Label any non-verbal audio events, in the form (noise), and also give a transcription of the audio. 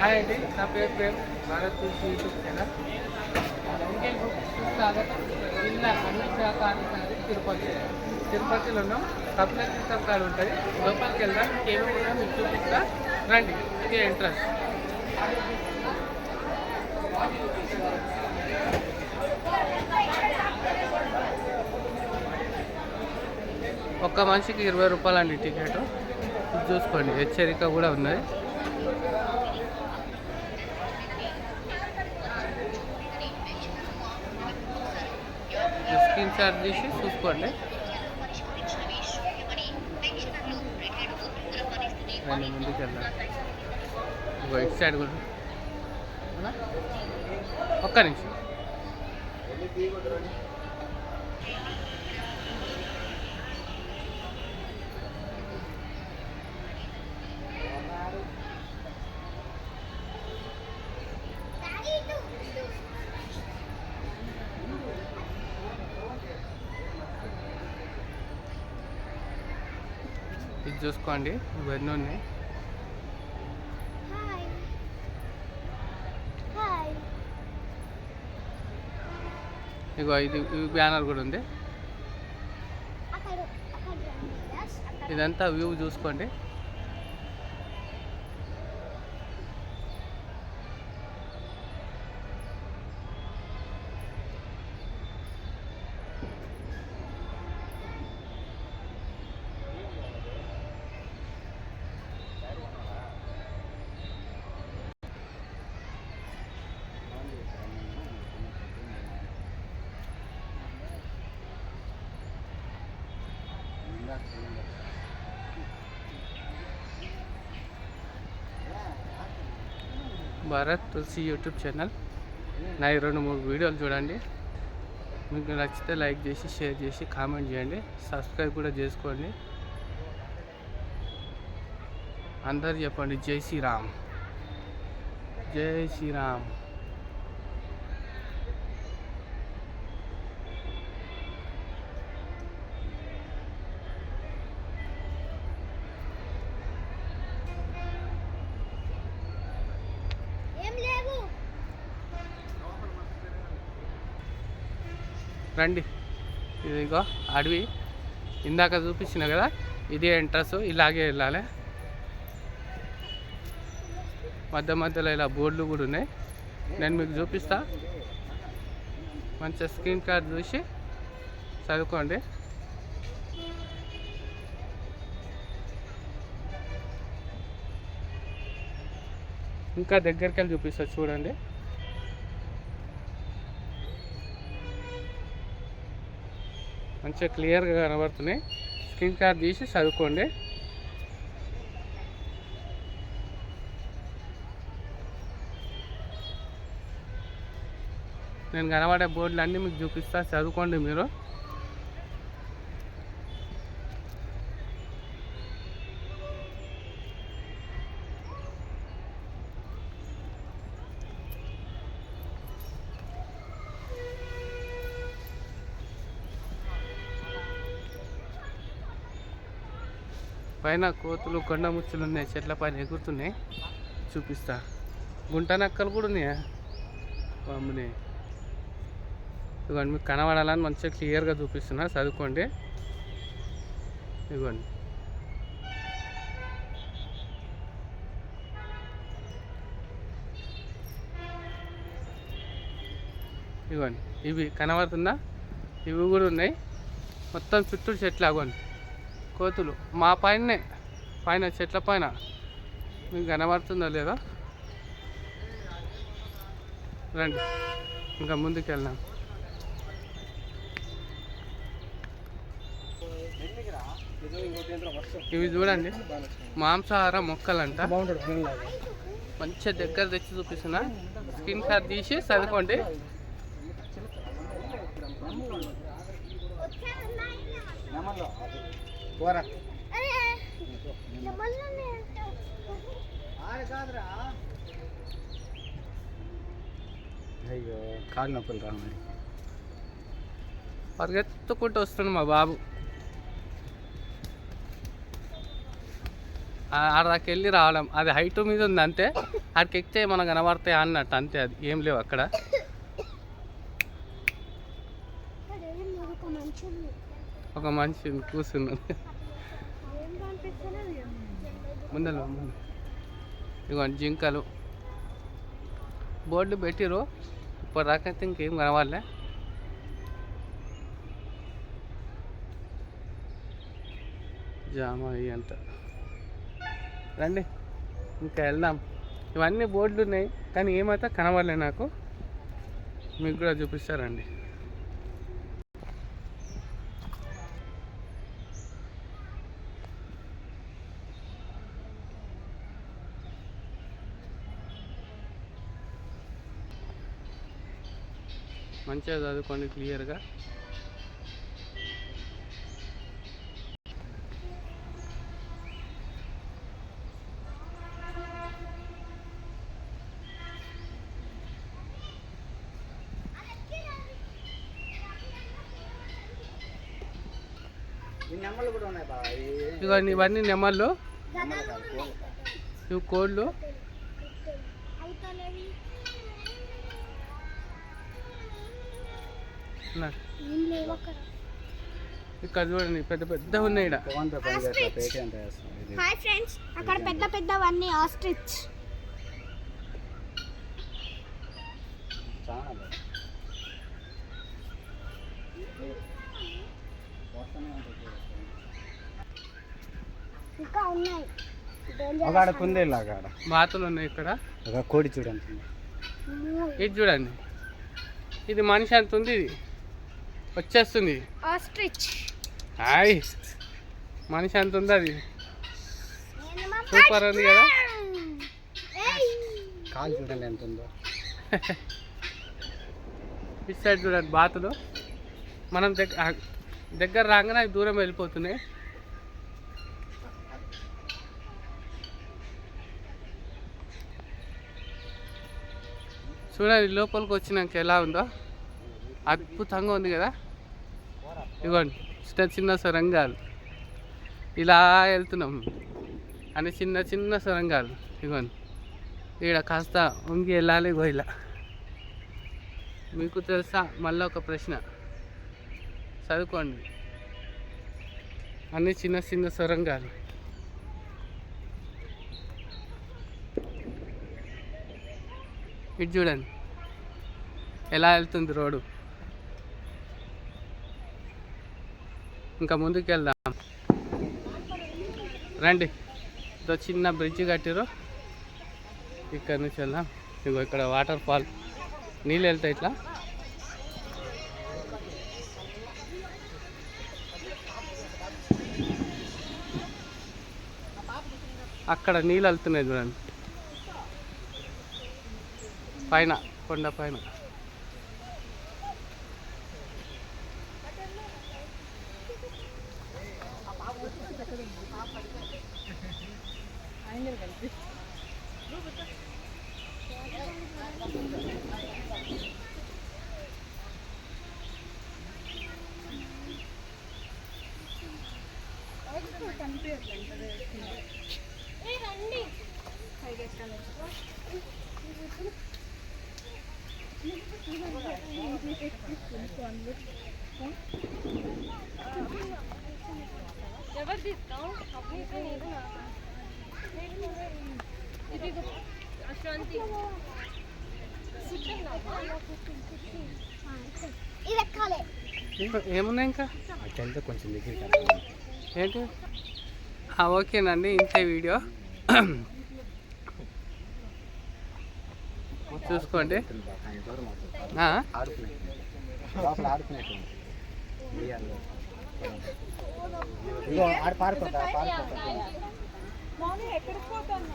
Hi అండి నా పేరు ప్రేమ్ భారత్ తులసి యూట్యూబ్ ఛానల్. ఇంకేం స్వాగతం. జిల్లా అన్ని శాఖ అధికారి తిరుపతి. తిరుపతిలో ఉన్నాం. సప్లై సిస్టమ్ కార్డు ఉంటుంది. లోపలికి వెళ్దాం. ఏమేమి ఉన్నా మీకు చూపిస్తా. రండి ఇదే ఎంట్రన్స్ ఒక్క మనిషికి ఇరవై రూపాయలండి టికెట్. చూసుకోండి హెచ్చరిక కూడా ఉన్నది. స్క్రీన్ షాట్ తీసి చూసుకోండి. రండి ముందుకు వెళ్దాం. ఇటు సైడ్ కూడా. ఒక్క నిమిషం. ఇది చూసుకోండి ఇవన్నీ ఉన్నాయి. ఇగో ఇది బ్యానర్ కూడా ఉంది. ఇదంతా వ్యూ చూసుకోండి. Bharat Tulasi YouTube channel. నా ఈ రెండు మూడు వీడియోలు చూడండి. మీకు నచ్చితే లైక్ చేసి షేర్ చేసి కామెంట్ చేయండి. సబ్స్క్రైబ్ కూడా చేసుకోండి. అందరు చెప్పండి జై శ్రీరామ్. జై శ్రీరామ్. రండి. ఇదిగో అడవి. ఇందాక చూపించిన కదా ఇదే ఎంట్రన్స్ ఇలాగే వెళ్ళాలి. మధ్య మధ్యలో ఇలా బోర్డులు కూడా ఉన్నాయి. నేను మీకు చూపిస్తా. మంచిగా స్క్రీన్ కార్డ్ చూసి చదువుకోండి. ఇంకా దగ్గరికి వెళ్ళి చూపిస్తా చూడండి. మంచిగా క్లియర్గా కనబడుతున్నాయి. స్క్రీన్ కార్డ్ తీసి చదువుకోండి. నేను కనబడే బోర్డులు అన్నీ మీకు చూపిస్తా. చదువుకోండి మీరు. పైన కోతులు కొండ ముచ్చులు ఉన్నాయి చెట్ల పైన ఎగురుతున్నాయి. చూపిస్తా. గుంట నక్కలు కూడా ఉన్నాయా? బాంబుని ఇదిగోండి మీకు కనబడాలని మంచిగా క్లియర్గా చూపిస్తున్నా. చదువుకోండి. ఇదిగోండి. ఇవ్వండి ఇవి కనబడుతుందా ఇవి కూడా ఉన్నాయి. మొత్తం చుట్టూ చెట్లు అగోండి. కోతులు. మా పైననే పైన చెట్ల పైన. మీకు కనబడుతుందా లేదా? రండి. ఇంకా ముందుకు వెళ్దాం ఇవి చూడండి. మాంసాహార మొక్కలంట. మంచిగా దగ్గర తెచ్చి చూపిస్తున్నా. స్కిన్ కార్ తీసి చదువుకోండి అయ్యో కాళ్ళు నొప్పులు రా మరి. పరిగెత్తుకుంటూ వస్తున్నాడు మా బాబు. ఆ- ఆడ దాకా వెళ్ళి రావడం అది హైట్ మీద ఉంది అంతే. అక్కడికి ఎక్కితే మనం కనబడతాయి అన్నట్టు అంతే అది. ఏం లేవు అక్కడ. ఒక మనిషి కనిపిస్తలేదు ముందర ముందు ఇదిగోండి జింకలు. బోర్డు పెట్టిరు ఇప్పుడు రాకైతే ఇంకేం కనవాలే జామ అంట. రండి ఇంకా వెళ్దాం. ఇవన్నీ బోర్డులు ఉన్నాయి కానీ ఏమైతే కనవాలే నాకు. మీకు కూడా చూపిస్తారండి మంచిగా చదువుకోండి క్లియర్గా. ఇవన్నీ ఇవన్నీ నెమళ్ళు ఇవి కోళ్ళు ఇక్కడ చూడండి పెద్ద పెద్ద ఉన్నాయి హాయ్ ఫ్రెండ్స్ అక్కడ పెద్ద పెద్దవన్నీ ఆస్ట్రిచ్. ఇంకా ఉన్నాయి. ఒక ఆడ కుందేళ్ళు ఆడ. బాతులు ఉన్నాయి ఇక్కడ. ఒక కోడి చూడండి. ఇది చూడండి. ఇది మనిషి అంత ఉంది ఇది. వచ్చేస్తుంది. Ostrich hi. మనిషి అంత ఉంది అది సూపర్ ఉంది కదా? కాలు చూడండి ఎంత ఉందో. (laughs) ఇటు సైడ్ చూడండి బాతులు. మనం దగ్గర దగ్గర రాగానే అవి దూరం వెళ్ళిపోతున్నాయి. చూడండి లోపలికి వచ్చినాక ఎలా ఉందో. అద్భుతంగా ఉంది కదా? ఇదిగోండి చిన్న చిన్న సొరంగాలు. ఇలా వెళ్తున్నాం. అని చిన్న చిన్న సొరంగాలు. ఇదిగోండి ఇక్కడ కాస్త ఉంగి వెళ్ళాలి ఇగో ఇలా మీకు తెలుసా? మళ్ళీ ఒక ప్రశ్న. చదువుకోండి. అన్ని చిన్న చిన్న సొరంగాలు. ఇటు చూడండి. ఎలా వెళ్తుంది రోడ్డు? ఇంకా ముందుకు వెళ్దాం రండి. ఇదో చిన్న బ్రిడ్జ్ కట్టిరు ఇక్కడ నుంచి వెళ్దాం. ఇగో ఇక్కడ వాటర్ ఫాల్ నీళ్ళు వెళ్తాయి ఇట్లా. అక్కడ నీళ్ళు వెళ్తున్నాయి చూడండి. పైన కొండ పైన. రండి ఎవరు తీస్తాం ఇది ఎక్కాలి ఇంకా ఏమున్నాయి ఇంకా? కొంచెం దగ్గరికి ఏంటి? ఓకేనండి ఇంతే వీడియో. చూసుకోండి? ఆడుకునేట్టు మౌని ఎక్కడికి పోతాను